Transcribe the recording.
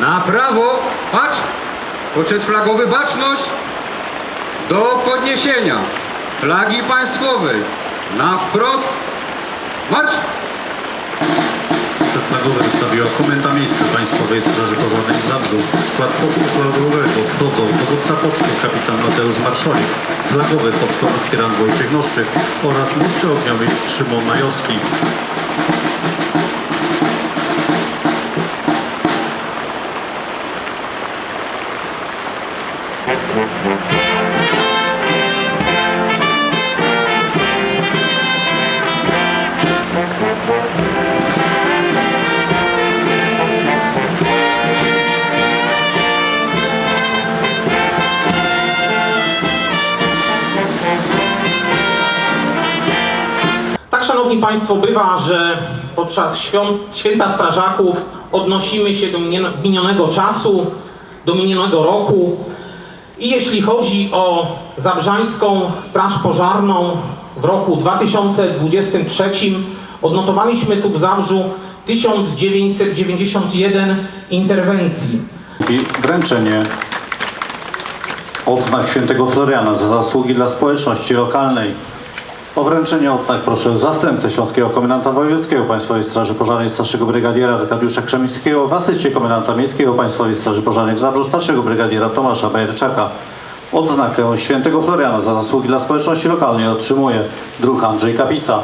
Na prawo, patrz, poczet flagowy baczność do podniesienia flagi państwowej. Na wprost, marsz! Przedflagowe wystawiła Komenda Miejska Państwowej Straży Pożarnej w Zabrzu. W skład pocztu flagowego wchodzą dowódca poczty kapitan Mateusz Marszolik, flagowy pocztowy aspirant Wojciech Noszczyk oraz młodszy ogniowiec Szymon Majowski. Szanowni Państwo, bywa, że podczas świąt, święta strażaków odnosimy się do minio- minionego czasu, do minionego roku. I jeśli chodzi o Zabrzańską Straż Pożarną w roku 2023, odnotowaliśmy tu w Zabrzu 1991 interwencji. I wręczenie odznak świętego Floriana za zasługi dla społeczności lokalnej. O wręczenie odznak proszę zastępcę Śląskiego Komendanta Wojewódzkiego Państwowej Straży Pożarnej starszego brygadiera Arkadiusza Krzemińskiego w asyście Komendanta Miejskiego Państwowej Straży Pożarnej w Zabrzu starszego brygadiera Tomasza Bajerczaka. Odznakę świętego Floriana za zasługi dla społeczności lokalnej otrzymuje druh Andrzej Kapica.